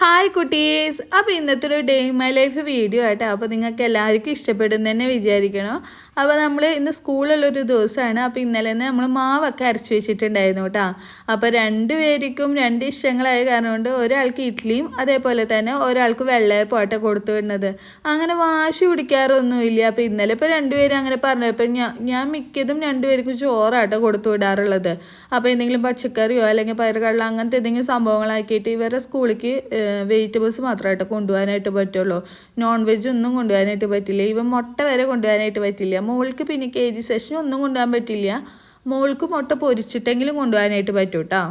Hi കുട്ടീസ്. അപ്പോൾ ഇന്നത്തെ ഒരു ഡേ മൈ ലൈഫ് വീഡിയോ ആട്ടോ അപ്പോൾ നിങ്ങൾക്ക് എല്ലാവർക്കും ഇഷ്ടപ്പെടും തന്നെ വിചാരിക്കണം? അപ്പോൾ നമ്മൾ ഇന്ന് സ്കൂളിലുള്ളൊരു ദിവസമാണ് അപ്പോൾ ഇന്നലെ തന്നെ നമ്മൾ മാവൊക്കെ അരച്ച് വെച്ചിട്ടുണ്ടായിരുന്നു കേട്ടോ അപ്പോൾ രണ്ട് പേർക്കും രണ്ട് ഇഷ്ടങ്ങളായ കാരണം കൊണ്ട് ഒരാൾക്ക് ഇഡ്ഡലിയും അതേപോലെ തന്നെ ഒരാൾക്ക് വെള്ളയപ്പോട്ടെ കൊടുത്തു വിടുന്നത്. അങ്ങനെ വാശി പിടിക്കാറൊന്നുമില്ല. അപ്പോൾ ഇന്നലെ ഇപ്പോൾ രണ്ടുപേരും അങ്ങനെ പറഞ്ഞപ്പോൾ ഞാൻ ഞാൻ മിക്കതും രണ്ടുപേർക്കും ചോറാട്ടോ കൊടുത്തു വിടാറുള്ളത്. അപ്പോൾ എന്തെങ്കിലും പച്ചക്കറിയോ അല്ലെങ്കിൽ പയറുകടല അങ്ങനത്തെ എന്തെങ്കിലും സംഭവങ്ങളാക്കിയിട്ട് ഇവരുടെ സ്കൂളിലേക്ക് വെജിറ്റബിൾസ് മാത്രമായിട്ട് കൊണ്ടുപോകാനായിട്ട് പറ്റുള്ളൂ. നോൺ വെജ് ഒന്നും കൊണ്ടുപോകാനായിട്ട് പറ്റില്ല. ഇവ മുട്ട വരെ കൊണ്ടുപോകാനായിട്ട് പറ്റില്ല. മോൾക്ക് പിന്നെ കെ ജി സെഷൻ ഒന്നും കൊണ്ടുപോകാൻ പറ്റില്ല. മോൾക്ക് മുട്ട പൊരിച്ചിട്ടെങ്കിലും കൊണ്ടുപോകാനായിട്ട് പറ്റും കേട്ടോ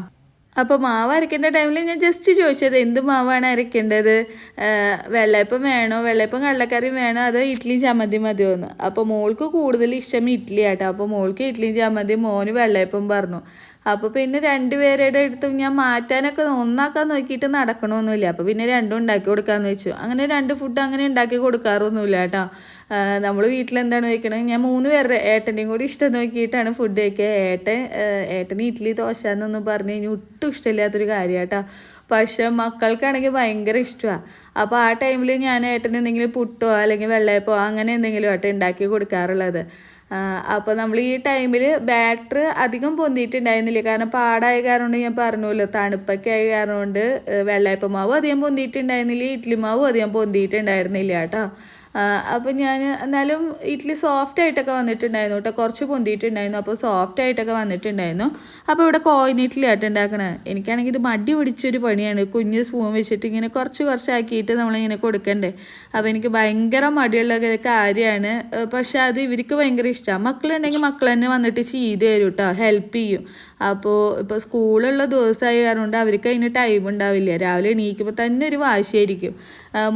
അപ്പോൾ മാവ് അരയ്ക്കേണ്ട ടൈമിൽ ഞാൻ ജസ്റ്റ് ചോദിച്ചത് എന്ത് മാവാണ് അരയ്ക്കേണ്ടത് വെള്ളയപ്പം വേണോ? വെള്ളയപ്പം കള്ളക്കറിയും വേണോ? അതോ ഇഡ്ഡലി ചമ്മന്തി മതിയോ എന്ന് അപ്പോൾ മോൾക്ക് കൂടുതൽ ഇഷ്ടം ഇഡ്ഡലി ആട്ടോ അപ്പോൾ മോൾക്ക് ഇഡ്ഡലി ചമ്മന്തിയും മോന് വെള്ളയപ്പം പറഞ്ഞു. അപ്പോൾ പിന്നെ രണ്ടുപേരുടെ അടുത്തും ഞാൻ മാറ്റാനൊക്കെ ഒന്നാക്കാൻ നോക്കിയിട്ട് നടക്കണമൊന്നുമില്ല അപ്പോൾ പിന്നെ രണ്ടും ഉണ്ടാക്കി കൊടുക്കാമെന്ന് വെച്ചു. അങ്ങനെ രണ്ട് ഫുഡ് അങ്ങനെ ഉണ്ടാക്കി കൊടുക്കാറൊന്നുമില്ല കേട്ടോ. നമ്മൾ വീട്ടിൽ എന്താണ് വയ്ക്കണത് ഞാൻ മൂന്ന് പേരുടെ ഏട്ടന്റെയും കൂടി ഇഷ്ടം നോക്കിയിട്ടാണ് ഫുഡ് കഴിക്കുക ഏട്ടൻ ഏട്ടന് ഇഡ്ഡലി ദോശ എന്നൊന്നും പറഞ്ഞു കഴിഞ്ഞാൽ ഒട്ടും ഇഷ്ടമില്ലാത്തൊരു കാര്യം കേട്ടോ. പക്ഷെ മക്കൾക്കാണെങ്കിൽ ഭയങ്കര ഇഷ്ടമാണ് അപ്പോൾ ആ ടൈമിൽ ഞാൻ ഏട്ടന് എന്തെങ്കിലും പുട്ടോ അല്ലെങ്കിൽ വെള്ളയപ്പോ അങ്ങനെ എന്തെങ്കിലും ആട്ടെ ഉണ്ടാക്കി കൊടുക്കാറുള്ളത്. അപ്പോൾ നമ്മൾ ഈ ടൈമിൽ ബാറ്റർ അധികം പൊന്തിയിട്ടുണ്ടായിരുന്നില്ല. കാരണം പാടായ കാരണം കൊണ്ട് ഞാൻ പറഞ്ഞല്ലോ തണുപ്പൊക്കെ ആയ കാരണം കൊണ്ട് വെള്ളയപ്പ മാവും അധികം പൊന്തിയിട്ടുണ്ടായിരുന്നില്ല ഇഡ്ഡലി മാവും അധികം പൊന്തിയിട്ടുണ്ടായിരുന്നില്ല കേട്ടോ. അപ്പോൾ ഞാൻ എന്നാലും ഇഡ്ഡലി സോഫ്റ്റ് ആയിട്ടൊക്കെ വന്നിട്ടുണ്ടായിരുന്നു കേട്ടോ കുറച്ച് പൊന്തിയിട്ടുണ്ടായിരുന്നു. അപ്പോൾ സോഫ്റ്റ് ആയിട്ടൊക്കെ വന്നിട്ടുണ്ടായിരുന്നു. അപ്പോൾ ഇവിടെ കോയിൻ ഇഡ്ഡലി ആയിട്ട് ഉണ്ടാക്കണത് എനിക്കാണെങ്കിൽ ഇത് മടി പിടിച്ചൊരു പണിയാണ്. കുഞ്ഞ് സ്പൂൺ വെച്ചിട്ട് ഇങ്ങനെ കുറച്ച് കുറച്ചാക്കിയിട്ട് നമ്മളിങ്ങനെ കൊടുക്കണ്ടേ. അപ്പോൾ എനിക്ക് ഭയങ്കര മടിയുള്ള കാര്യമാണ്. പക്ഷേ അത് ഇവർക്ക് ഭയങ്കര ഇഷ്ടമാണ് മക്കളുണ്ടെങ്കിൽ മക്കൾ തന്നെ വന്നിട്ട് ചെയ്ത് തരും കേട്ടോ ഹെൽപ്പ് ചെയ്യും. അപ്പോൾ ഇപ്പോൾ സ്കൂളുള്ള ദിവസമായ കാരണം അവർക്ക് അതിന് ടൈം ഉണ്ടാവില്ല. രാവിലെ എണീക്കുമ്പോൾ തന്നെ ഒരു വാശിയായിരിക്കും.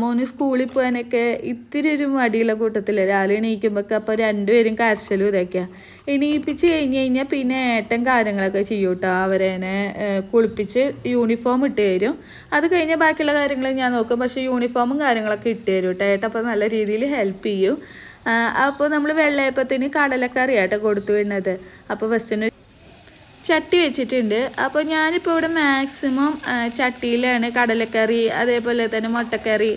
മോന് സ്കൂളിൽ പോകാനൊക്കെ ഇത്തിരി ഒരു മടിയുള്ള കൂട്ടത്തിൽ രാവിലെ എണീക്കുമ്പോൾ അപ്പോൾ രണ്ടുപേരും കരച്ചലും ഇതൊക്കെയാണ് എണീപ്പിച്ച് കഴിഞ്ഞ് കഴിഞ്ഞാൽ പിന്നെ ഏട്ടൻ കാര്യങ്ങളൊക്കെ ചെയ്യും കേട്ടോ അവരെന്നെ കുളിപ്പിച്ച് യൂണിഫോം ഇട്ട് തരും. അത് കഴിഞ്ഞാൽ ബാക്കിയുള്ള കാര്യങ്ങൾ ഞാൻ നോക്കും. പക്ഷേ യൂണിഫോമും കാര്യങ്ങളൊക്കെ ഇട്ട് തരും കേട്ടോ. ഏട്ടൻ അപ്പോൾ നല്ല രീതിയിൽ ഹെൽപ്പ് ചെയ്യും. അപ്പോൾ നമ്മൾ വെള്ളയപ്പത്തിന് കടലക്കറിയാട്ടോ കൊടുത്തു വിടുന്നത്. അപ്പോൾ ഫസ്റ്റിന് ചട്ടി വെച്ചിട്ടുണ്ട്. അപ്പോൾ ഞാനിപ്പോൾ ഇവിടെ മാക്സിമം ചട്ടിയിലാണ് കടലക്കറി അതേപോലെ തന്നെ മുട്ടക്കറി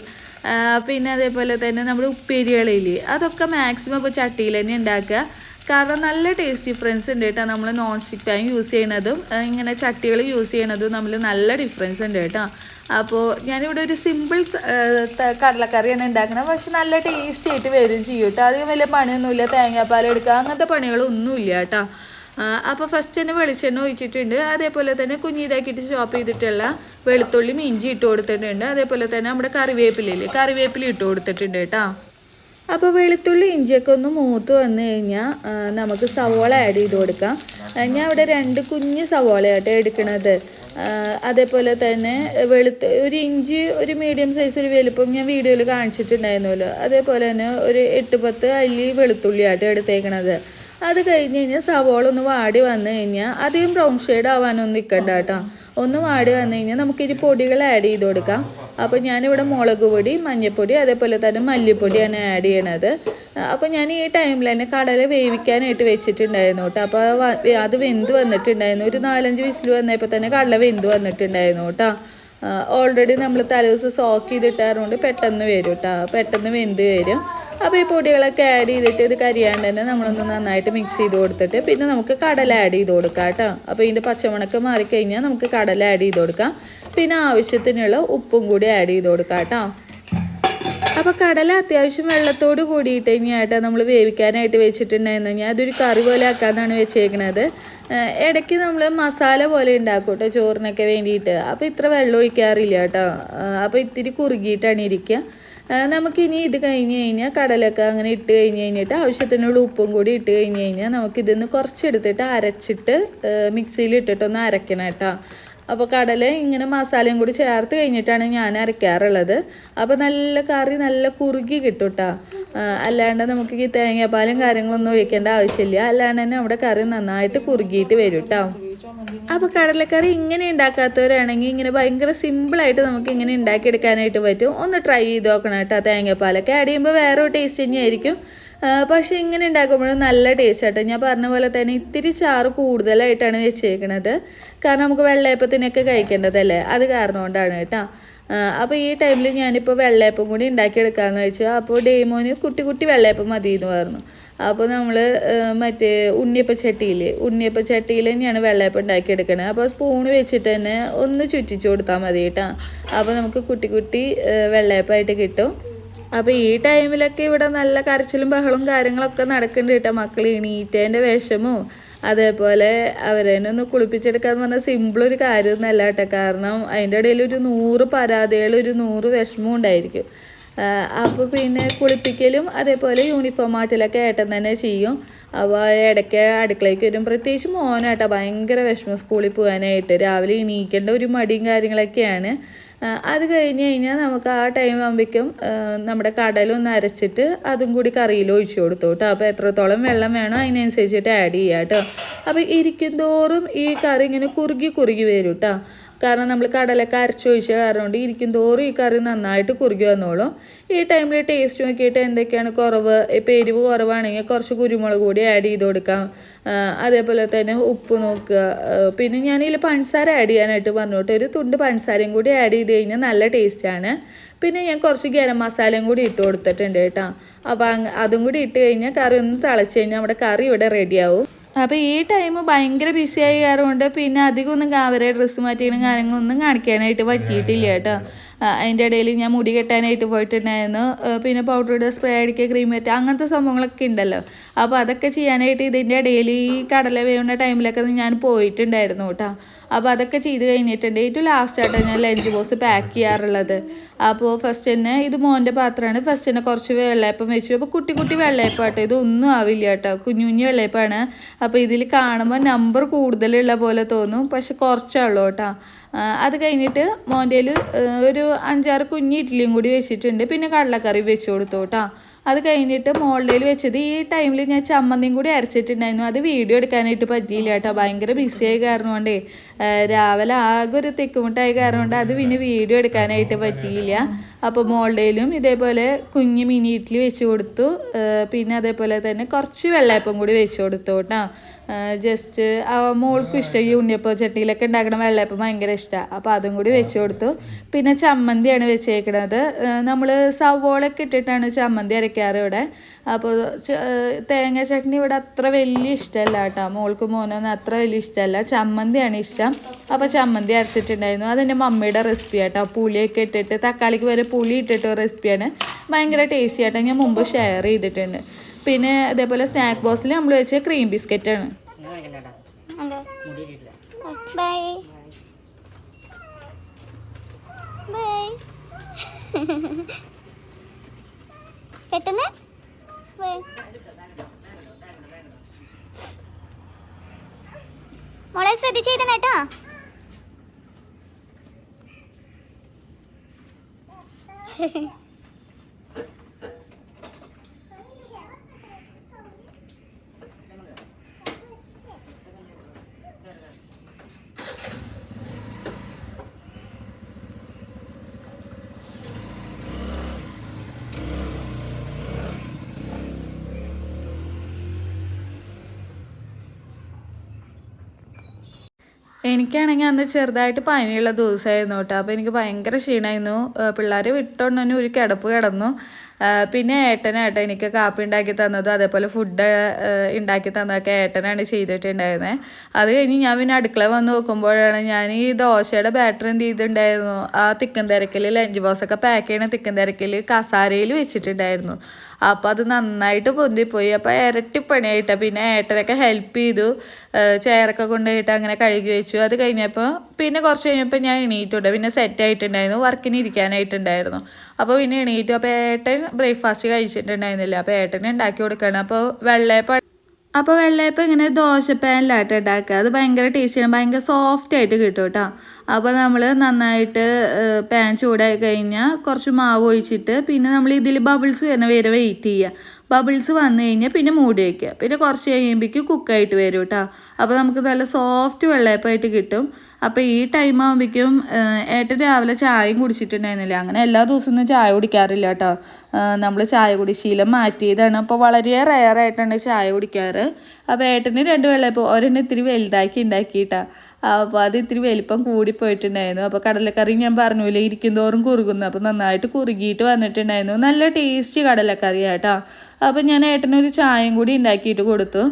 പിന്നെ അതേപോലെ തന്നെ നമ്മുടെ ഉപ്പേരികളില്ലേ അതൊക്കെ മാക്സിമം ഇപ്പോൾ ചട്ടിയിൽ തന്നെ ഉണ്ടാക്കുക. കാരണം നല്ല ടേസ്റ്റ് ഡിഫറൻസ് ഉണ്ട് കേട്ടോ നമ്മൾ നോൺ സ്റ്റിക്ക് പാൻ യൂസ് ചെയ്യണതും ഇങ്ങനെ ചട്ടികൾ യൂസ് ചെയ്യണതും നമ്മൾ നല്ല ഡിഫറൻസ് ഉണ്ട് കേട്ടോ. അപ്പോൾ ഞാനിവിടെ ഒരു സിമ്പിൾ കടലക്കറിയാണ് ഉണ്ടാക്കുന്നത് പക്ഷെ നല്ല ടേസ്റ്റി ആയിട്ട് വരും ചെയ്യും കേട്ടോ. അധികം വലിയ പണിയൊന്നുമില്ല. തേങ്ങാപ്പാൽ എടുക്കുക. അങ്ങനത്തെ പണികളൊന്നുമില്ല കേട്ടോ. അപ്പോൾ ഫസ്റ്റ് തന്നെ വെളിച്ചെണ്ണ ഒഴിച്ചിട്ടുണ്ട്. അതേപോലെ തന്നെ കുഞ്ഞിതാക്കിയിട്ട് ചോപ്പ് ചെയ്തിട്ടുള്ള വെളുത്തുള്ളി ഇഞ്ചി ഇട്ട് കൊടുത്തിട്ടുണ്ട്. അതേപോലെ തന്നെ നമ്മുടെ കറിവേപ്പിലയില്ലേ? കറിവേപ്പില ഇട്ട് കൊടുത്തിട്ടുണ്ട് കേട്ടോ. അപ്പോൾ വെളുത്തുള്ളി ഇഞ്ചിയൊക്കെ ഒന്ന് മൂത്ത് വന്നു കഴിഞ്ഞാൽ നമുക്ക് സവോള ആഡ് ചെയ്ത് കൊടുക്കാം. ഞാൻ ഇവിടെ രണ്ട് കുഞ്ഞ് സവോളയാട്ടോ എടുക്കണത്. അതേപോലെ തന്നെ വെളുത്ത് ഒരു ഇഞ്ചി ഒരു മീഡിയം സൈസ് ഒരു വലുപ്പം ഞാൻ വീഡിയോയിൽ കാണിച്ചിട്ടുണ്ടായിരുന്നല്ലോ. അതേപോലെ തന്നെ ഒരു എട്ട് പത്ത് അല്ലി വെളുത്തുള്ളിയാട്ടോ എടുത്തേക്കണത്. അത് കഴിഞ്ഞ് കഴിഞ്ഞാൽ സവോള ഒന്ന് വാടി വന്നു കഴിഞ്ഞാൽ അധികം ബ്രൗൺ ഷെയ്ഡ് ആവാനൊന്നും നിൽക്കണ്ട കേട്ടോ. ഒന്ന് വാടി വന്നു കഴിഞ്ഞാൽ നമുക്കിനി പൊടികൾ ആഡ് ചെയ്ത് കൊടുക്കാം. അപ്പോൾ ഞാനിവിടെ മുളക് പൊടി മഞ്ഞൾപ്പൊടി അതേപോലെ തന്നെ മല്ലിപ്പൊടിയാണ് ആഡ് ചെയ്യണത്. അപ്പോൾ ഞാൻ ഈ ടൈമിൽ തന്നെ കടല വേവിക്കാനായിട്ട് വെച്ചിട്ടുണ്ടായിരുന്നു കേട്ടോ. അപ്പോൾ അത് വെന്ത് വന്നിട്ടുണ്ടായിരുന്നു. ഒരു നാലഞ്ച് വിസിൽ വന്നപ്പോൾ തന്നെ കടല വെന്ത് വന്നിട്ടുണ്ടായിരുന്നു കേട്ടോ. ഓൾറെഡി നമ്മൾ തലേദിവസം സോക്ക് ചെയ്തിട്ടാറുകൊണ്ട് പെട്ടെന്ന് വരും കേട്ടോ. പെട്ടെന്ന് വെന്ത് വരും. അപ്പോൾ ഈ പൊടികളൊക്കെ ആഡ് ചെയ്തിട്ട് ഇത് കരിയാണ്ട് തന്നെ നമ്മളൊന്ന് നന്നായിട്ട് മിക്സ് ചെയ്ത് കൊടുത്തിട്ട് പിന്നെ നമുക്ക് കടല ആഡ് ചെയ്ത് കൊടുക്കാം കേട്ടോ. അപ്പോൾ ഇതിന്റെ പച്ചമുണക്ക് മാറിക്കഴിഞ്ഞാൽ നമുക്ക് കടല ആഡ് ചെയ്ത് കൊടുക്കാം. പിന്നെ ആവശ്യത്തിനുള്ള ഉപ്പും കൂടി ആഡ് ചെയ്ത് കൊടുക്കാം കേട്ടോ. അപ്പോൾ കടല അത്യാവശ്യം വെള്ളത്തോട് കൂടിയിട്ട് കഴിഞ്ഞാട്ടോ നമ്മൾ വേവിക്കാനായിട്ട് വെച്ചിട്ടുണ്ടായിരുന്നു. ഞാൻ അതൊരു കറി പോലെ ആക്കാന്നാണ് വെച്ചേക്കുന്നത് ഇടയ്ക്ക് നമ്മൾ മസാല പോലെ ഉണ്ടാക്കും കേട്ടോ ചോറിനൊക്കെ വേണ്ടിയിട്ട്. അപ്പോൾ ഇത്ര വെള്ളം ഒഴിക്കാറില്ല കേട്ടോ. അപ്പോൾ ഇത്തിരി കുറുകിയിട്ടാണ് ഇരിക്കുക നമുക്കിനി ഇത് കഴിഞ്ഞ് കഴിഞ്ഞാൽ കടലൊക്കെ അങ്ങനെ ഇട്ട് കഴിഞ്ഞ് കഴിഞ്ഞിട്ട് ആവശ്യത്തിനുള്ള ഉപ്പും കൂടി ഇട്ട് കഴിഞ്ഞ് കഴിഞ്ഞാൽ കുറച്ച് കുറച്ചെടുത്തിട്ട് അരച്ചിട്ട് മിക്സിയിൽ ഇട്ടിട്ടൊന്ന് അരക്കണം കേട്ടോ. അപ്പോൾ കടല ഇങ്ങനെ മസാലയും കൂടി ചേർത്ത് കഴിഞ്ഞിട്ടാണ് ഞാൻ അരയ്ക്കാറുള്ളത് അപ്പോൾ നല്ല കറി നല്ല കുറുകി കിട്ടും അല്ലാണ്ട് നമുക്ക് ഈ തേങ്ങാപ്പാലും കാര്യങ്ങളൊന്നും ഒഴിക്കേണ്ട ആവശ്യമില്ല. അല്ലാണ്ട് തന്നെ നമ്മുടെ കറി നന്നായിട്ട് കുറുകിയിട്ട് വരും കേട്ടോ അപ്പോൾ കടലക്കറി ഇങ്ങനെ ഉണ്ടാക്കാത്തവരാണെങ്കിൽ ഇങ്ങനെ ഭയങ്കര സിമ്പിളായിട്ട് നമുക്ക് ഇങ്ങനെ ഉണ്ടാക്കിയെടുക്കാനായിട്ട് പറ്റും. ഒന്ന് ട്രൈ ചെയ്ത് നോക്കണം കേട്ടോ തേങ്ങാപ്പാലൊക്കെ. ആഡ് ചെയ്യുമ്പോൾ വേറെ ടേസ്റ്റ് തന്നെയായിരിക്കും. പക്ഷേ ഇങ്ങനെ ഉണ്ടാക്കുമ്പോഴും നല്ല ടേസ്റ്റ് ആട്ടോ. ഞാൻ പറഞ്ഞ പോലെ തന്നെ ഇത്തിരി ചാറ് കൂടുതലായിട്ടാണ് വെച്ചേക്കണത്. കാരണം നമുക്ക് വെള്ളയപ്പത്തിനൊക്കെ കഴിക്കേണ്ടതല്ലേ? അത് കാരണം കൊണ്ടാണ് കേട്ടോ. അപ്പോൾ ഈ ടൈമിൽ ഞാനിപ്പോൾ വെള്ളയപ്പം കൂടി ഉണ്ടാക്കിയെടുക്കാമെന്ന് വെച്ചാൽ അപ്പോൾ ഡേമോന് കുട്ടി കുട്ടി വെള്ളയപ്പം മതി എന്ന് പറഞ്ഞു. അപ്പോൾ നമ്മൾ മറ്റേ ഉണ്ണിയപ്പ ചട്ടിയിൽ ഉണ്ണിയപ്പ ചട്ടിയിൽ തന്നെയാണ് വെള്ളയപ്പം ഉണ്ടാക്കിയെടുക്കണത് അപ്പോൾ സ്പൂൺ വെച്ചിട്ട് തന്നെ ഒന്ന് ചുറ്റിച്ചു കൊടുത്താൽ മതി കേട്ടോ. അപ്പോൾ നമുക്ക് കുട്ടി കുട്ടി വെള്ളയപ്പമായിട്ട് കിട്ടും. അപ്പോൾ ഈ ടൈമിലൊക്കെ ഇവിടെ നല്ല കരച്ചിലും ബഹളവും കാര്യങ്ങളൊക്കെ നടക്കുന്നുണ്ട് കേട്ടോ മക്കൾ എണീറ്റേന്റെ വിഷമവും അതേപോലെ അവരതിനൊന്ന് കുളിപ്പിച്ചെടുക്കാന്ന് പറഞ്ഞാൽ സിമ്പിൾ ഒരു കാര്യമൊന്നുമല്ല കേട്ടോ. കാരണം അതിന്റെ ഇടയിൽ ഒരു നൂറ് പരാതികൾ ഒരു നൂറ് വിഷമവും ഉണ്ടായിരിക്കും. അപ്പോൾ പിന്നെ കുളിപ്പിക്കലും അതേപോലെ യൂണിഫോം മാറ്റലൊക്കെ ഏട്ടൻ തന്നെ ചെയ്യും. അപ്പോൾ ഇടയ്ക്ക് അടുക്കളയ്ക്ക് വരും പ്രത്യേകിച്ച് മോനാട്ടോ ഭയങ്കര വിഷമം സ്കൂളിൽ പോകാനായിട്ട്. രാവിലെ എണീക്കേണ്ട ഒരു മടിയും കാര്യങ്ങളൊക്കെയാണ്. അത് കഴിഞ്ഞ് കഴിഞ്ഞാൽ നമുക്ക് ആ ടൈം ആകുമ്പോഴേക്കും നമ്മുടെ കടലൊന്ന് അരച്ചിട്ട് അതും കൂടി കറിയിൽ ഒഴിച്ചു കൊടുത്തു കേട്ടോ. അപ്പോൾ എത്രത്തോളം വെള്ളം വേണോ അതിനനുസരിച്ചിട്ട് ആഡ് ചെയ്യുക കേട്ടോ. അപ്പോൾ ഇരിക്കും തോറും ഈ കറി ഇങ്ങനെ കുറുകി കുറുകി വരും കേട്ടോ. കാരണം നമ്മൾ കടലൊക്കെ അരച്ചൊഴിച്ച കാരണം കൊണ്ട് ഇരിക്കും തോറും ഈ കറി നന്നായിട്ട് കുറുകി വന്നോളും. ഈ ടൈമിൽ ടേസ്റ്റ് നോക്കിയിട്ട് എന്തൊക്കെയാണ് കുറവ്? ഇപ്പോൾ എരിവ് കുറവാണെങ്കിൽ കുറച്ച് കുരുമുളക് കൂടി ആഡ് ചെയ്ത് കൊടുക്കാം. അതേപോലെ തന്നെ ഉപ്പ് നോക്കുക. പിന്നെ ഞാനിതിൽ പഞ്ചസാര ആഡ് ചെയ്യാനായിട്ട് പറഞ്ഞോട്ടെ ഒരു തുണ്ട് പഞ്ചസാരയും കൂടി ആഡ് ചെയ്ത് കഴിഞ്ഞാൽ നല്ല ടേസ്റ്റാണ് പിന്നെ ഞാൻ കുറച്ച് ഗരം മസാലയും കൂടി ഇട്ട് കൊടുത്തിട്ടുണ്ട് കേട്ടോ. അപ്പോൾ അതും കൂടി ഇട്ട് കഴിഞ്ഞാൽ കറി ഒന്ന് തിളച്ച് കഴിഞ്ഞാൽ നമ്മുടെ കറി ഇവിടെ റെഡിയാവും അപ്പോൾ ഈ ടൈം ഭയങ്കര ബിസി ആയി കാരണം പിന്നെ അധികം ഒന്നും അവരെ ഡ്രസ്സ് മാറ്റിയും കാര്യങ്ങളൊന്നും കാണിക്കാനായിട്ട് പറ്റിയിട്ടില്ല കേട്ടോ. അതിന്റെ ഇടയിൽ ഞാൻ മുടി കെട്ടാനായിട്ട് പോയിട്ടുണ്ടായിരുന്നു. പിന്നെ പൗഡർ ഇടുക സ്പ്രേ അടിക്കുക ക്രീം പറ്റുക അങ്ങനത്തെ സംഭവങ്ങളൊക്കെ ഉണ്ടല്ലോ. അപ്പോൾ അതൊക്കെ ചെയ്യാനായിട്ട് ഇതിന്റെ ഇടയിൽ ഈ കടല വേവുന്ന ടൈമിലൊക്കെ ഞാൻ പോയിട്ടുണ്ടായിരുന്നു കേട്ടോ. അപ്പോൾ അതൊക്കെ ചെയ്ത് കഴിഞ്ഞിട്ടുണ്ട്. ഏറ്റവും ലാസ്റ്റ് ആയിട്ടാണ് ഞാൻ ലഞ്ച് ബോക്സ് പാക്ക് ചെയ്യാറുള്ളത്. അപ്പോൾ ഫസ്റ്റ് തന്നെ ഇത് മോന്റെ പാത്രമാണ്. ഫസ്റ്റ് തന്നെ കുറച്ച് വെള്ളയപ്പം വെച്ചു. അപ്പോൾ കുട്ടി കുട്ടി വെള്ളയപ്പം കേട്ടോ ഇതൊന്നും ആവില്ല കേട്ടോ. കുഞ്ഞു കുഞ്ഞു വെള്ളയപ്പാണ്. അപ്പോൾ ഇതിൽ കാണുമ്പോൾ നമ്പർ കൂടുതലുള്ള പോലെ തോന്നും. പക്ഷെ കുറച്ചേ ഉള്ളൂ കേട്ടോ. അത് കഴിഞ്ഞിട്ട് മോന്റെ ഒരു അഞ്ചാറ് കുഞ്ഞി ഇഡ്ഡലിയും കൂടി വെച്ചിട്ടുണ്ട്. പിന്നെ കടലക്കറി വെച്ച് കൊടുത്തു കേട്ടോ. അത് കഴിഞ്ഞിട്ട് മോളിൽ വെച്ചത് ഈ ടൈമിൽ ഞാൻ ചമ്മന്തിയും കൂടി അരച്ചിട്ടുണ്ടായിരുന്നു. അത് വീഡിയോ എടുക്കാനായിട്ട് പറ്റിയില്ല കേട്ടോ. ഭയങ്കര ആയി കാരണം കൊണ്ടേ രാവിലെ ആകെ ഒരു തെക്കുമുട്ടായി കാരണം കൊണ്ട് അത് പിന്നെ വീഡിയോ എടുക്കാനായിട്ട് പറ്റിയില്ല. അപ്പോൾ മോളുടെയിലും ഇതേപോലെ കുഞ്ഞ് മിനി ഇഡ്ഡലി വെച്ച് കൊടുത്തു. പിന്നെ അതേപോലെ തന്നെ കുറച്ച് വെള്ളയപ്പം കൂടി വെച്ച് കൊടുത്തു കേട്ടോ. ജസ്റ്റ് മോൾക്കും ഇഷ്ടം ഈ ഉണ്ണിയപ്പം ചട്ടിയിലൊക്കെ ഉണ്ടാക്കണ വെള്ളയപ്പം ഭയങ്കര ഇഷ്ടമാണ് അപ്പോൾ അതും കൂടി വെച്ച് കൊടുത്തു. പിന്നെ ചമ്മന്തിയാണ് വെച്ചേക്കണത്. നമ്മൾ സവോളൊക്കെ ഇട്ടിട്ടാണ് ചമ്മന്തി അരയ്ക്കാറ് ഇവിടെ. അപ്പോൾ തേങ്ങ ചട്നി ഇവിടെ അത്ര വലിയ ഇഷ്ടമല്ല കേട്ടോ. മോൾക്ക് മോനൊന്നും അത്ര വലിയ ഇഷ്ടമല്ല. ചമ്മന്തിയാണ് ഇഷ്ടം. അപ്പോൾ ചമ്മന്തി അരച്ചിട്ടുണ്ടായിരുന്നു. അതെന്റെ മമ്മിയുടെ റെസിപ്പി ആട്ടോ. പുളിയൊക്കെ ഇട്ടിട്ട് തക്കാളിക്ക് വരെ പുളി ഇട്ടിട്ട് റെസിപ്പിയാണ് ഭയങ്കര ടേസ്റ്റി ആട്ടോ. ഞാൻ മുമ്പ് ഷെയർ ചെയ്തിട്ടുണ്ട്. പിന്നെ അതേപോലെ സ്നാക്ക് ബോക്സിൽ നമ്മൾ വെച്ച ക്രീം ബിസ്ക്കറ്റാണ് ബൈ ബൈ മോളെ ശ്രദ്ധിച്ചിരുന്ന കേട്ടോ എനിക്കാണെങ്കിൽ അന്ന് ചെറുതായിട്ട് പനിയുള്ള ദിവസമായിരുന്നു കേട്ടോ. അപ്പോൾ എനിക്ക് ഭയങ്കര ക്ഷീണമായിരുന്നു. പിള്ളേരെ വിട്ടോണ്ട് തന്നെ ഒരു കിടപ്പ് കിടന്നു. പിന്നെ ഏട്ടനായിട്ട് എനിക്ക് കാപ്പി ഉണ്ടാക്കി തന്നതും അതേപോലെ ഫുഡ് ഉണ്ടാക്കി തന്നതൊക്കെ ഏട്ടനാണ് ചെയ്തിട്ടുണ്ടായിരുന്നത് അത് കഴിഞ്ഞ് ഞാൻ പിന്നെ അടുക്കള വന്ന് നോക്കുമ്പോഴാണ് ഞാൻ ഈ ദോശയുടെ ബാറ്റർ എന്ത് ചെയ്തിട്ടുണ്ടായിരുന്നു? ആ തിക്കൻ തിരക്കിൽ ലഞ്ച് ബോക്സൊക്കെ പാക്ക് ചെയ്യണ തിക്കൻ തിരക്കിൽ കസാരയിൽ വെച്ചിട്ടുണ്ടായിരുന്നു. അപ്പോൾ അത് നന്നായിട്ട് പൊന്തിപ്പോയി. അപ്പോൾ ഇരട്ടിപ്പണിയായിട്ട് പിന്നെ ഏട്ടനൊക്കെ ഹെൽപ്പ് ചെയ്തു. ചെയറൊക്കെ കൊണ്ടുപോയിട്ട് അങ്ങനെ കഴുകി വെച്ചു. അത് കഴിഞ്ഞപ്പോൾ പിന്നെ കുറച്ച് കഴിഞ്ഞപ്പോൾ ഞാൻ എണീറ്റുണ്ട് പിന്നെ സെറ്റ് ആയിട്ടുണ്ടായിരുന്നു. വർക്കിന് ഇരിക്കാനായിട്ടുണ്ടായിരുന്നു. അപ്പോൾ പിന്നെ എണീറ്റു. അപ്പോൾ ഏട്ടൻ ബ്രേക്ക്ഫാസ്റ്റ് കഴിച്ചിട്ടുണ്ടായിരുന്നില്ല. അപ്പോൾ ഏട്ടനെ ഉണ്ടാക്കി കൊടുക്കണം. അപ്പോൾ വെള്ളയപ്പം അപ്പോൾ വെള്ളയപ്പം ഇങ്ങനെ ദോശപ്പാനിലായിട്ട് ഉണ്ടാക്കുക. അത് ഭയങ്കര ടേസ്റ്റിയാണ് ഭയങ്കര സോഫ്റ്റ് ആയിട്ട് കിട്ടും കേട്ടോ അപ്പോൾ നമ്മൾ നന്നായിട്ട് പാൻ ചൂടായി കഴിഞ്ഞാൽ കുറച്ച് മാവ് ഒഴിച്ചിട്ട് പിന്നെ നമ്മൾ ഇതിൽ ബബിൾസ് വരുന്ന വരെ വെയിറ്റ് ചെയ്യുക. ബബിൾസ് വന്നു കഴിഞ്ഞാൽ പിന്നെ മൂടി വയ്ക്കുക പിന്നെ കുറച്ച് കഴിയുമ്പോഴേക്കും കുക്കായിട്ട് വരും കേട്ടോ അപ്പോൾ നമുക്ക് നല്ല സോഫ്റ്റ് വെള്ളയപ്പമായിട്ട് കിട്ടും. അപ്പോൾ ഈ ടൈം ആകുമ്പോഴേക്കും ഏട്ടൻ രാവിലെ ചായയും കുടിച്ചിട്ടുണ്ടായിരുന്നില്ല? അങ്ങനെ എല്ലാ ദിവസവും ചായ കുടിക്കാറില്ല കേട്ടോ. നമ്മൾ ചായ കുടി ശീലം മാറ്റിയതാണ്. അപ്പോൾ വളരെ റെയർ ആയിട്ടാണ് ചായ കുടിക്കാറ്. അപ്പോൾ ഏട്ടന് രണ്ട് വെള്ളയപ്പം ഒരെണ്ണം ഇത്തിരി വലുതാക്കി ഉണ്ടാക്കിയിട്ടാ. അപ്പോൾ അത് ഇത്തിരി വലിപ്പം കൂടിപ്പോയിട്ടുണ്ടായിരുന്നു അപ്പോൾ കടലക്കറി ഞാൻ പറഞ്ഞില്ലേ തോറും കുറുകുന്നു. അപ്പോൾ നന്നായിട്ട് കുറുകിയിട്ട് വന്നിട്ടുണ്ടായിരുന്നു. നല്ല ടേസ്റ്റ് കടലക്കറിയാട്ടോ അപ്പോൾ ഞാൻ ഏട്ടനൊരു ചായയും കൂടി ഉണ്ടാക്കിയിട്ട് കൊടുത്തു.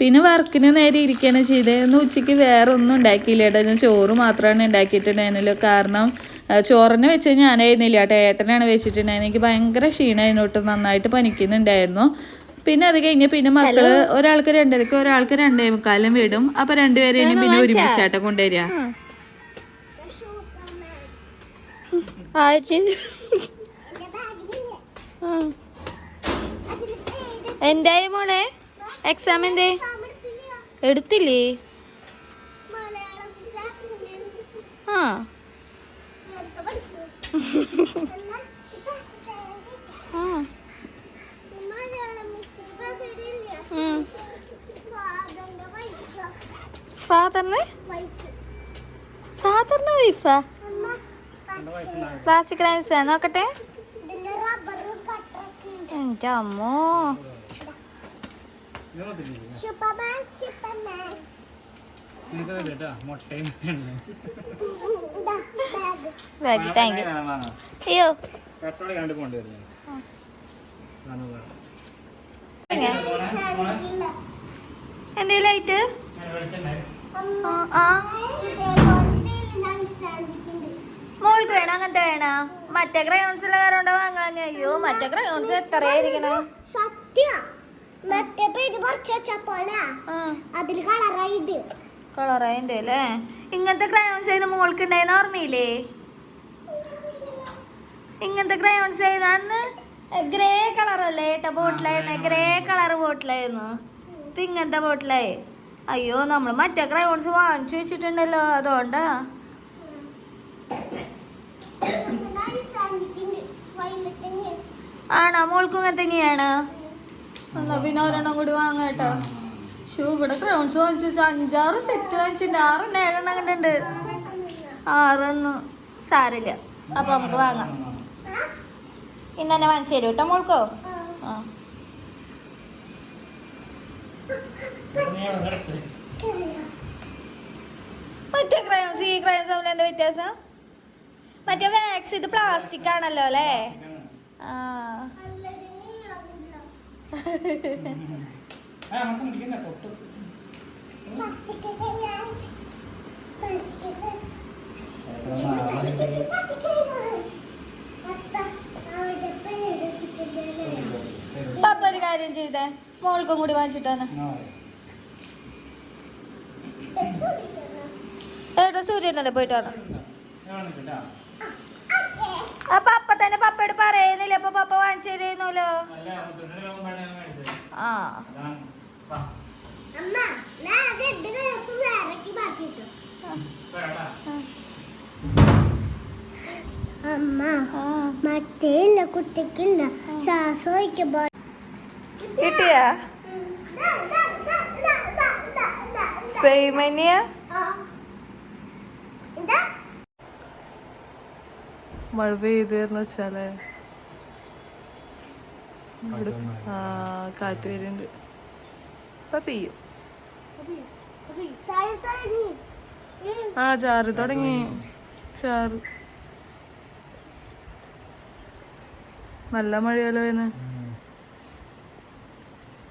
പിന്നെ വർക്കിന് നേരെ ഇരിക്കുകയാണ് ചെയ്തത് ഇന്ന് ഉച്ചയ്ക്ക് വേറെ ഒന്നും ഉണ്ടാക്കിയില്ല ഏട്ടാ. ഞാൻ ചോറ് മാത്രമാണ് ഉണ്ടാക്കിയിട്ടുണ്ടായിരുന്നല്ലോ കാരണം ചോറിനെ വെച്ച് ഞാനായിരുന്നില്ല. കേട്ടോ ഏട്ടനാണ് വെച്ചിട്ടുണ്ടായിരുന്നത്. എനിക്ക് ഭയങ്കര ക്ഷീണമായിരുന്നു കേട്ടോ. നന്നായിട്ട് പനിക്കുന്നുണ്ടായിരുന്നു. പിന്നെ അത് കഴിഞ്ഞ് പിന്നെ മക്കൾ ഒരാൾക്ക് രണ്ടരക്ക് ഒരാൾക്ക് രണ്ടേ മുക്കാലും വിടും. അപ്പൊ രണ്ടുപേരെയും പിന്നെ ഒരുമിച്ചാട്ടം കൊണ്ടുവരിക. എന്തായി മോളെ? എക്സാം എന്തേ? എടുത്തില്ലേ? ആ. ഫാദറിന് ഫാദറിന് വൈഫാ ക്ലാസിക് ഡാൻസ് നോക്കട്ടെ. എന്റെ അമ്മോ. സൂപ്പർമാൻ സൂപ്പർമാൻ അയ്യോ. പെട്രോൾ കണ്ട് കൊണ്ടുവരുന്നത് എന്തേലും മോൾക്ക് വേണം? അങ്ങനത്തെ വേണോ? മറ്റേ ക്രയോൺസിലെ കാരോണ്ട വാങ്ങാൻ? അയ്യോ മറ്റേ ക്രയോൺസ് എത്രയായിരിക്കണം സത്യ. മറ്റേ പേജ് കുറച്ച് വെച്ചപ്പോളാ. ആ. അതിൽ കളറായിട്ട് കളറായിണ്ട്. അല്ലേ ഇങ്ങനത്തെ ക്രയോൺസ് ആയിരുന്നു മോൾക്ക് ഉണ്ടായിരുന്ന ഓർമ്മയില്ലേ? ഇങ്ങനത്തെ ക്രയോൺസ് ആയിരുന്നു അന്ന് ഗ്രേ കളറല്ലേ ഏട്ട ബോട്ടിലായിരുന്നു. Grey colour ബോട്ടിലായിരുന്നു. ഇപ്പൊ ഇങ്ങനത്തെ ബോട്ടിലായി. അയ്യോ നമ്മൾ മറ്റേ ക്രയോൺസ് വാങ്ങിച്ചു വെച്ചിട്ടുണ്ടല്ലോ അതുകൊണ്ടാ. ആണോ? മോൾക്കും ഇങ്ങനെ തന്നെയാണ്. എന്നാ പിന്നെ ഒരെണ്ണം കൂടി വാങ്ങാട്ടോ ഷൂ ഇവിടെ ക്രൗൺസ് വാങ്ങിച്ചു അഞ്ചാറ് സെറ്റ് വാങ്ങിച്ചിട്ടുണ്ട്. ആറെണ്ണം ഏഴെണ്ണം അങ്ങനെ ഉണ്ട്. ആറെണ്ണം. സാരില്ല അപ്പൊ നമുക്ക് വാങ്ങാം. ഇന്ന് തന്നെ വാങ്ങിച്ചു തരും കേട്ടോ മോൾക്കോ? ആ. മറ്റേ ക്രയോൺസ് ഈ ക്രയോൺസ് തമ്മിൽ എന്താ വ്യത്യാസം? മറ്റേ വാക്സ് ഇത് പ്ലാസ്റ്റിക് ആണല്ലോ അല്ലേ? ആ. പപ്പ ഒരു കാര്യം ചെയ്തേ. മോൾക്കും കൂടി വാങ്ങിച്ചിട്ടാന്ന് ഏട്ടാ സൂര്യനല്ലേ പോയിട്ട് വന്നു? അപ്പൊ അപ്പ തന്നെ പപ്പയോട് പറയുന്നില്ല. അപ്പൊ പപ്പ വാങ്ങിച്ചു തരുന്നല്ലോ. ആ. അമ്മ. മറ്റേ ഇല്ല കുട്ടിക്കില്ല ശ്വാസം കിട്ടിയാ? സെയിം മഴ പെയ്തുന്ന് വെച്ചാലേ ആ കാറ്റ് വരുന്നുണ്ട് ഇപ്പൊ പെയ്യും. ആ ചാറ് തുടങ്ങി. ചാറ്. നല്ല മഴയല്ലോ എന്ന്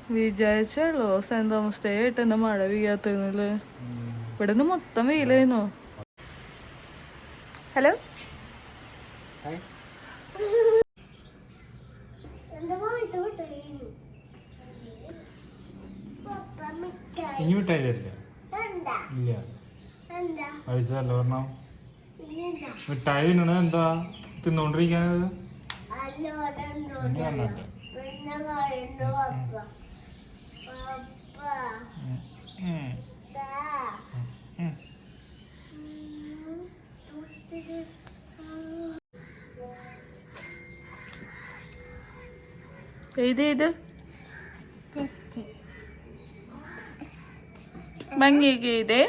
വിചാരിച്ചല്ലോ സെന്റ് തോമസ് ഡേ ആയിട്ട് എന്നെ മഴ പെയ്യാത്തല്ലേ നിന്ന് മൊത്തം വെയിലായിരുന്നു. ഹലോ? ഇനി മിഠായി തരില്ല ഇല്ല. എന്താ? കഴിച്ചല്ലോ പറഞ്ഞോ മിഠായി തിന്നണത് എന്താ? തിന്നോണ്ടിരിക്കാനത്? അല്ലോടെന്തോ എഴുത് എഴുത് ഭംഗിയൊക്കെ എഴുതേ.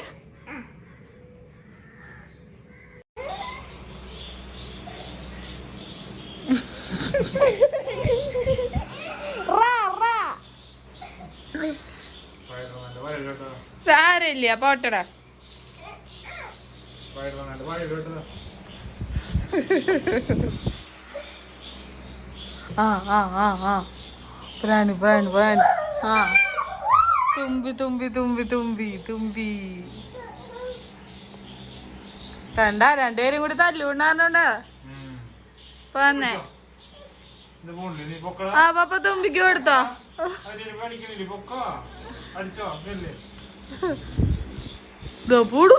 സാരമില്ല പോട്ടടാ. ആ ആ ആ ആ. പ്രാണി പ്രാണി പ്രാണി. ആ. തുമ്പി തുമ്പി തുമ്പി തുമ്പി തുമ്പി. കണ്ട രണ്ടുപേരും കൂടി തല്ലുകൊണ്ടാണോണ്ടാ വന്നേ. ഇത് പോണില്ലേ? നീ പൊക്കടാ. ആ പപ്പ തുമ്പിക്ക് കൊടുത്തോ. പൂടു.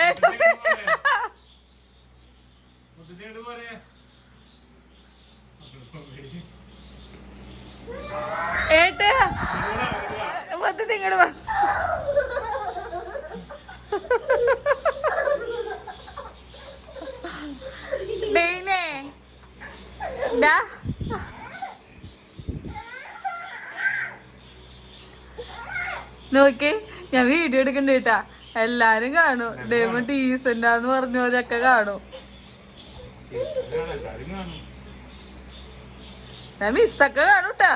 ഏട്ടാ മുത്തച്ഛനോട് പോരെ ഏട്ടാ മൊത്തത്തിൽ ഇങ്ങോട്ട് വാ. ഡെയ്നെ ഡാ. നോക്കി ഞാൻ വീഡിയോ എടുക്കണ്ട കേട്ടാ. എല്ലാരും കാണും. ഡേമ ടീസന്റാന്ന് പറഞ്ഞവരൊക്കെ കാണും. ഞാൻ മിസ്സൊക്കെ കാണൂട്ടാ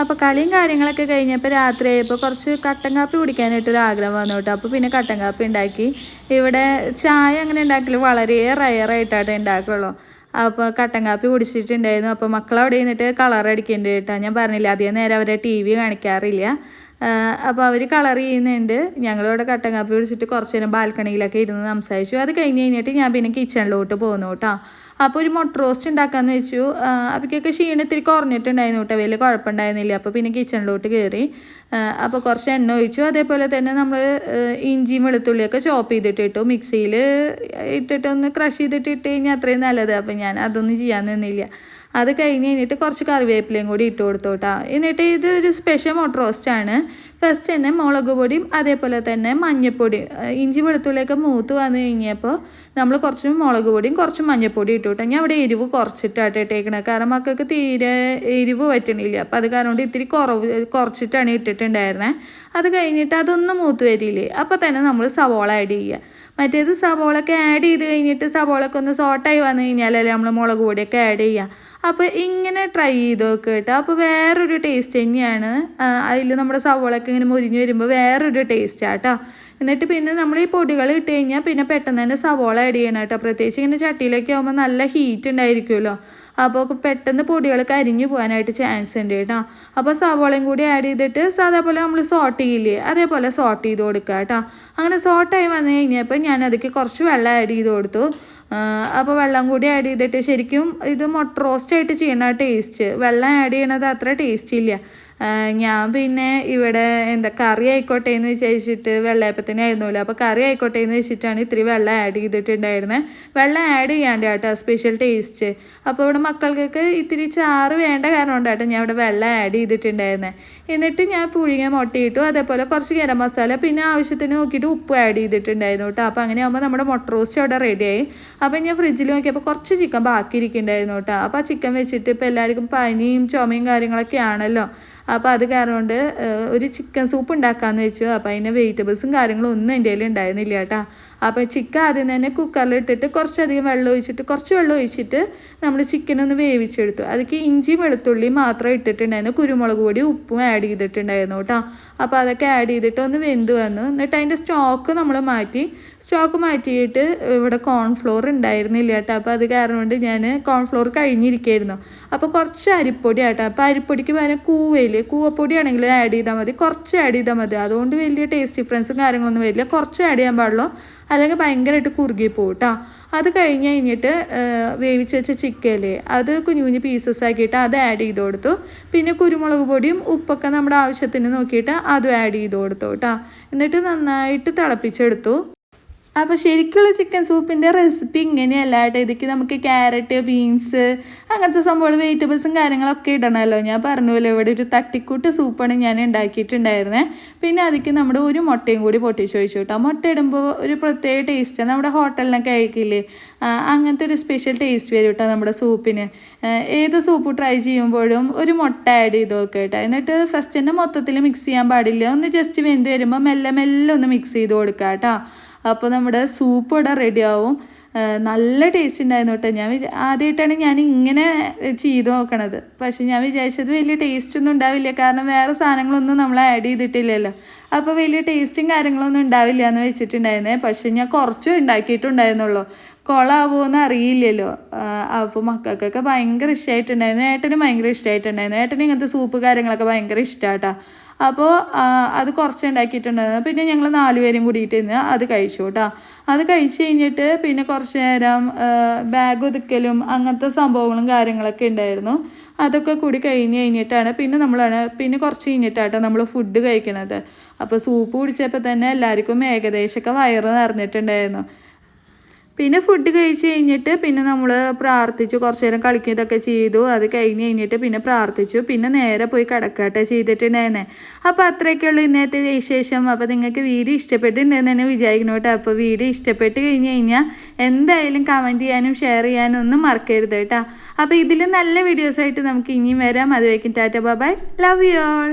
അപ്പോൾ കളിയും കാര്യങ്ങളൊക്കെ കഴിഞ്ഞപ്പോൾ രാത്രിയായപ്പോൾ കുറച്ച് കട്ടൻ കാപ്പി കുടിക്കാനായിട്ട് ഒരു ആഗ്രഹം വന്നു കേട്ടോ. അപ്പോൾ പിന്നെ കട്ടൻ കാപ്പി ഉണ്ടാക്കി. ഇവിടെ ചായ അങ്ങനെ ഉണ്ടാക്കില്ല വളരെ റയറായിട്ടാണ് ഉണ്ടാക്കുള്ളൂ. അപ്പോൾ കട്ടൻ കാപ്പി കുടിച്ചിട്ടുണ്ടായിരുന്നു. അപ്പോൾ മക്കളവിടെ നിന്നിട്ട് കളർ അടിക്കേണ്ടി കേട്ടോ. ഞാൻ പറഞ്ഞില്ല അധികം നേരം അവരെ ടി വി കാണിക്കാറില്ല. അപ്പോൾ അവർ കളർ ചെയ്യുന്നുണ്ട്. ഞങ്ങളിവിടെ കട്ടൻ കാപ്പി കുടിച്ചിട്ട് കുറച്ച് നേരം ബാൽക്കണിയിലൊക്കെ ഇരുന്ന് സംസാരിച്ചു. അത് കഴിഞ്ഞ് കഴിഞ്ഞിട്ട് ഞാൻ പിന്നെ കിച്ചണിലോട്ട് പോകുന്നു കേട്ടോ. അപ്പോൾ ഒരു മുട്ട റോസ്റ്റ് ഉണ്ടാക്കാമെന്ന് വെച്ചു. അപ്പോഴേക്കൊക്കെ ക്ഷീണം ഇത്തിരി കുറഞ്ഞിട്ടുണ്ടായിരുന്നു കേട്ടോ. വലിയ കുഴപ്പമുണ്ടായിരുന്നില്ല. അപ്പോൾ പിന്നെ കിച്ചണിലോട്ട് കയറി അപ്പോൾ കുറച്ച് എണ്ണ ഒഴിച്ചു. അതേപോലെ തന്നെ നമ്മൾ ഇഞ്ചിയും വെളുത്തുള്ളിയൊക്കെ ചോപ്പ് ചെയ്തിട്ട് ഇട്ടു. മിക്സിയിൽ ഇട്ടിട്ടൊന്ന് ക്രഷ് ചെയ്തിട്ട് ഇട്ട് കഴിഞ്ഞാൽ അത്രയും നല്ലത്. അപ്പോൾ ഞാൻ അതൊന്നും ചെയ്യാൻ നിന്നില്ല. അത് കഴിഞ്ഞ് കഴിഞ്ഞിട്ട് കുറച്ച് കറിവേപ്പിലയും കൂടി ഇട്ട് കൊടുത്തോട്ടാ. എന്നിട്ട് ഇത് ഒരു സ്പെഷ്യൽ മോട്ട് റോസ്റ്റ് ആണ്. ഫസ്റ്റ് തന്നെ മുളക് പൊടിയും അതേപോലെ തന്നെ മഞ്ഞൾപ്പൊടി ഇഞ്ചി വെളുത്തുള്ളിയൊക്കെ മൂത്ത് വന്നു കഴിഞ്ഞപ്പോൾ നമ്മൾ കുറച്ച് മുളക് പൊടിയും കുറച്ച് മഞ്ഞൾപ്പൊടി ഇട്ടു ഞാൻ അവിടെ എരിവ് കുറച്ചിട്ടാണ് ഇട്ടേക്കണത്. കാരണം മക്കൾക്ക് തീരെ എരിവ് പറ്റണില്ല. അപ്പം അത് കാരണം കൊണ്ട് ഇത്തിരി കുറവ് കുറച്ചിട്ടാണ് ഇട്ടിട്ടുണ്ടായിരുന്നത് അത് കഴിഞ്ഞിട്ട് അതൊന്നും മൂത്ത് വരില്ലേ. അപ്പോൾ തന്നെ നമ്മൾ സവോള ആഡ് ചെയ്യുക. മറ്റേത് സവോളൊക്കെ ആഡ് ചെയ്ത് കഴിഞ്ഞിട്ട് സവോളൊക്കെ ഒന്ന് സോട്ടായി വന്നു കഴിഞ്ഞാലല്ലേ നമ്മൾ മുളക് പൊടിയൊക്കെ ആഡ് ചെയ്യുക. അപ്പോൾ ഇങ്ങനെ ട്രൈ ചെയ്ത് നോക്കുക കേട്ടോ. അപ്പോൾ വേറൊരു ടേസ്റ്റ് തന്നെയാണ്. അതിൽ നമ്മുടെ സവോളൊക്കെ ഇങ്ങനെ മുരിഞ്ഞ് വരുമ്പോൾ വേറൊരു ടേസ്റ്റാണ് കേട്ടോ എന്നിട്ട് പിന്നെ നമ്മൾ ഈ പൊടികൾ ഇട്ട് കഴിഞ്ഞാൽ പിന്നെ പെട്ടെന്ന് തന്നെ സവോള ആഡ് ചെയ്യണം കേട്ടോ. പ്രത്യേകിച്ച് ഇങ്ങനെ ചട്ടിയിലൊക്കെ ആകുമ്പോൾ നല്ല ഹീറ്റ് ഉണ്ടായിരിക്കുമല്ലോ. അപ്പോൾ പെട്ടെന്ന് പൊടികൾ കരിഞ്ഞു പോകാനായിട്ട് ചാൻസ് ഉണ്ട് കേട്ടോ. അപ്പോൾ സവോളയും കൂടി ആഡ് ചെയ്തിട്ട് സാധാ പോലെ നമ്മൾ സോട്ട് ചെയ്യില്ലേ അതേപോലെ സോട്ട് ചെയ്ത് കൊടുക്കുക കേട്ടോ. അങ്ങനെ സോട്ടായി വന്നു കഴിഞ്ഞപ്പോൾ ഞാൻ അതിലേക്ക് കുറച്ച് വെള്ളം ആഡ് ചെയ്ത് കൊടുത്തു. അപ്പോൾ വെള്ളം കൂടി ആഡ് ചെയ്തിട്ട് ശരിക്കും ഇത് മൊട്ട റോസ്റ്റ് ആയിട്ട് ചെയ്യണ ടേസ്റ്റ് വെള്ളം ആഡ് ചെയ്യണത് അത്ര ടേസ്റ്റ് ഇല്ല. ഞാൻ പിന്നെ ഇവിടെ എന്താ കറി ആയിക്കോട്ടെ എന്ന് വിചാരിച്ചിട്ട് വെള്ളയപ്പത്തിനായിരുന്നല്ലോ അപ്പോൾ കറി ആയിക്കോട്ടെ എന്ന് വെച്ചിട്ടാണ് ഇത്തിരി വെള്ളം ആഡ് ചെയ്തിട്ടുണ്ടായിരുന്നത് വെള്ളം ആഡ് ചെയ്യാണ്ട് കേട്ടോ സ്പെഷ്യൽ ടേസ്റ്റ് അപ്പോൾ ഇവിടെ മക്കൾക്കൊക്കെ ഇത്തിരി ചാറ് വേണ്ട കാരണം കൊണ്ടാട്ടോ ഞാൻ ഇവിടെ വെള്ളം ആഡ് ചെയ്തിട്ടുണ്ടായിരുന്നത് എന്നിട്ട് ഞാൻ പുഴുങ്ങ മുട്ടയിട്ടു അതേപോലെ കുറച്ച് ഗരം മസാല പിന്നെ ആവശ്യത്തിന് നോക്കിയിട്ട് ഉപ്പ് ആഡ് ചെയ്തിട്ടുണ്ടായിരുന്നു കേട്ടോ. അപ്പോൾ അങ്ങനെ ആകുമ്പോൾ നമ്മുടെ മുട്ട റോസ്റ്റ് അവിടെ റെഡിയായി അപ്പോൾ ഞാൻ ഫ്രിഡ്ജിൽ നോക്കിയപ്പോൾ കുറച്ച് ചിക്കൻ ബാക്കി ഇരിക്കുന്നുണ്ടായിരുന്നു കേട്ടോ. അപ്പോൾ ആ ചിക്കൻ വെച്ചിട്ട് ഇപ്പോൾ എല്ലാവർക്കും പനിയും ചുമയും കാര്യങ്ങളൊക്കെ ആണല്ലോ. അപ്പോൾ അത് കാരണം ഒരു ചിക്കൻ സൂപ്പ് ഉണ്ടാക്കാമെന്ന് വെച്ചു. അപ്പോൾ അതിന്റെ വെജിറ്റബിൾസും കാര്യങ്ങളും ഒന്നും എന്റെ കയ്യിൽ ഉണ്ടായിരുന്നില്ല കേട്ടോ. അപ്പോൾ ചിക്കൻ ആദ്യം തന്നെ കുക്കറിൽ ഇട്ടിട്ട് കുറച്ചധികം വെള്ളം ഒഴിച്ചിട്ട് കുറച്ച് വെള്ളം ഒഴിച്ചിട്ട് നമ്മൾ ചിക്കൻ ഒന്ന് വേവിച്ചെടുത്തു. അതിലേക്ക് ഇഞ്ചി വെളുത്തുള്ളി മാത്രം ഇട്ടിട്ടുണ്ടായിരുന്നു. കുരുമുളക് പൊടി ഉപ്പും ആഡ് ചെയ്തിട്ടുണ്ടായിരുന്നു കേട്ടോ. അപ്പോൾ അതൊക്കെ ആഡ് ചെയ്തിട്ട് ഒന്ന് വെന്ത് വന്നു. എന്നിട്ട് അതിന്റെ സ്റ്റോക്ക് നമ്മൾ മാറ്റി സ്റ്റോക്ക് മാറ്റിയിട്ട് ഇവിടെ കോൺഫ്ലോർ ഉണ്ടായിരുന്നില്ല കേട്ടോ. അപ്പോൾ അത് കാരണം കൊണ്ട് ഞാൻ കോൺഫ്ലോർ കഴിഞ്ഞിരിക്കുകയായിരുന്നു അപ്പോൾ കുറച്ച് അരിപ്പൊടി ആട്ടോ. അപ്പോൾ അരിപ്പൊടിക്ക് പകരം കൂവയിൽ കൂവപ്പൊടി ആണെങ്കിൽ ആഡ് ചെയ്താൽ മതി. കുറച്ച് ആഡ് ചെയ്താൽ മതി. അതുകൊണ്ട് വലിയ ടേസ്റ്റ് ഡിഫറൻസും കാര്യങ്ങളൊന്നും വരില്ല. കുറച്ച് ആഡ് ചെയ്യാൻ പാടുള്ളൂ. അല്ലെങ്കിൽ ഭയങ്കരമായിട്ട് കുറുകി കേട്ടോ അത് കഴിഞ്ഞ് കഴിഞ്ഞിട്ട് വേവിച്ച് വെച്ച ചിക്കല്ലേ അത് കുഞ്ഞു കുഞ്ഞു പീസസ് ആക്കിയിട്ട് അത് ആഡ് ചെയ്ത് കൊടുത്തു. പിന്നെ കുരുമുളക് പൊടിയും ഉപ്പൊക്കെ നമ്മുടെ ആവശ്യത്തിന് നോക്കിയിട്ട് അതും ആഡ് ചെയ്ത് കൊടുത്തു കേട്ടോ എന്നിട്ട് നന്നായിട്ട് തിളപ്പിച്ചെടുത്തു. അപ്പോൾ ശരിക്കുള്ള ചിക്കൻ സൂപ്പിന്റെ റെസിപ്പി ഇങ്ങനെയല്ല കേട്ടോ. ഇതിക്ക് നമുക്ക് ക്യാരറ്റ് ബീൻസ് അങ്ങനത്തെ സംഭവം വെജിറ്റബിൾസും കാര്യങ്ങളൊക്കെ ഇടണമല്ലോ ഞാൻ പറഞ്ഞു പറഞ്ഞല്ലോ ഇവിടെ ഒരു തട്ടിക്കൂട്ട് സൂപ്പാണ് ഞാൻ ഉണ്ടാക്കിയിട്ടുണ്ടായിരുന്നത് പിന്നെ അതിക്ക് നമ്മുടെ ഒരു മുട്ടയും കൂടി പൊട്ടിച്ച് ഒഴിച്ചു കേട്ടോ മുട്ട ഇടുമ്പോൾ ഒരു പ്രത്യേക ടേസ്റ്റ് നമ്മുടെ ഹോട്ടലിനൊക്കെ കഴിക്കില്ലേ അങ്ങനത്തെ ഒരു സ്പെഷ്യൽ ടേസ്റ്റ് വരും കേട്ടോ നമ്മുടെ സൂപ്പിന് ഏത് സൂപ്പ് ട്രൈ ചെയ്യുമ്പോഴും ഒരു മുട്ട ആഡ് ചെയ്ത് നോക്കുക കേട്ടോ. എന്നിട്ട് ഫസ്റ്റ് തന്നെ മൊത്തത്തിൽ മിക്സ് ചെയ്യാൻ പാടില്ല. ഒന്ന് ജസ്റ്റ് വെന്ത് വരുമ്പോൾ മെല്ലെ മെല്ലെ ഒന്ന് മിക്സ് ചെയ്ത് കൊടുക്കുക കേട്ടോ. അപ്പോൾ നമ്മുടെ സൂപ്പ് ഇവിടെ റെഡി ആവും. നല്ല ടേസ്റ്റ് ഉണ്ടായിരുന്നു കേട്ടോ ഞാൻ വിചാ ആദ്യമായിട്ടാണ് ഞാൻ ഇങ്ങനെ ചെയ്ത് നോക്കണത്. പക്ഷെ ഞാൻ വിചാരിച്ചത് വലിയ ടേസ്റ്റ് ഒന്നും ഉണ്ടാവില്ല. കാരണം വേറെ സാധനങ്ങളൊന്നും നമ്മൾ ആഡ് ചെയ്തിട്ടില്ലല്ലോ. അപ്പോൾ വലിയ ടേസ്റ്റും കാര്യങ്ങളൊന്നും ഉണ്ടാവില്ല എന്ന് വെച്ചിട്ടുണ്ടായിരുന്നേ. പക്ഷെ ഞാൻ കുറച്ചും ഉണ്ടാക്കിയിട്ടുണ്ടായിരുന്നുള്ളൂ. കുളമാവുമെന്ന് അറിയില്ലല്ലോ. അപ്പോൾ മക്കൾക്കൊക്കെ ഭയങ്കര ഇഷ്ടമായിട്ടുണ്ടായിരുന്നു ഏട്ടനും ഭയങ്കര ഇഷ്ടമായിട്ടുണ്ടായിരുന്നു ഏട്ടന് ഇങ്ങനത്തെ സൂപ്പ് കാര്യങ്ങളൊക്കെ ഭയങ്കര ഇഷ്ടമാട്ടാ അപ്പോൾ അത് കുറച്ച് ഉണ്ടാക്കിയിട്ടുണ്ടായിരുന്നു. പിന്നെ ഞങ്ങൾ നാലുപേരും കൂടിയിട്ട് ഇന്ന് അത് കഴിച്ചു കേട്ടോ അത് കഴിച്ച് കഴിഞ്ഞിട്ട് പിന്നെ കുറച്ച് നേരം ബാഗ് ഒതുക്കലും അങ്ങനത്തെ സംഭവങ്ങളും കാര്യങ്ങളൊക്കെ ഉണ്ടായിരുന്നു. അതൊക്കെ കൂടി കഴിഞ്ഞ് കഴിഞ്ഞിട്ടാണ് പിന്നെ നമ്മളാണ് പിന്നെ കുറച്ച് കഴിഞ്ഞിട്ടാട്ടോ നമ്മൾ ഫുഡ് കഴിക്കണത്. അപ്പോൾ സൂപ്പ് കുടിച്ചപ്പോൾ തന്നെ എല്ലാവർക്കും ഏകദേശമൊക്കെ വയറ് നിറഞ്ഞിട്ടുണ്ടായിരുന്നു. പിന്നെ ഫുഡ് കഴിച്ച് കഴിഞ്ഞിട്ട് പിന്നെ നമ്മൾ പ്രാർത്ഥിച്ചു. കുറച്ച് നേരം കളിക്കും ഇതൊക്കെ ചെയ്തു. അത് കഴിഞ്ഞ് കഴിഞ്ഞിട്ട് പിന്നെ പ്രാർത്ഥിച്ചു. പിന്നെ നേരെ പോയി കിടക്കാട്ടെ ചെയ്തിട്ടുണ്ടായിരുന്നേ. അപ്പോൾ അത്രയൊക്കെയുള്ളൂ ഇന്നത്തെ വിശേഷം. അപ്പോൾ നിങ്ങൾക്ക് വീഡിയോ ഇഷ്ടപ്പെട്ടിട്ടുണ്ടെന്ന് തന്നെ വിചാരിക്കണം കേട്ടോ. അപ്പോൾ വീഡിയോ ഇഷ്ടപ്പെട്ട് കഴിഞ്ഞ് കഴിഞ്ഞാൽ എന്തായാലും കമന്റ് ചെയ്യാനും ഷെയർ ചെയ്യാനും ഒന്നും മറക്കരുത് കേട്ടോ. അപ്പോൾ ഇതിൽ നല്ല വീഡിയോസായിട്ട് നമുക്ക് ഇനിയും വരാം. അത് വയ്ക്കും tata bye love you all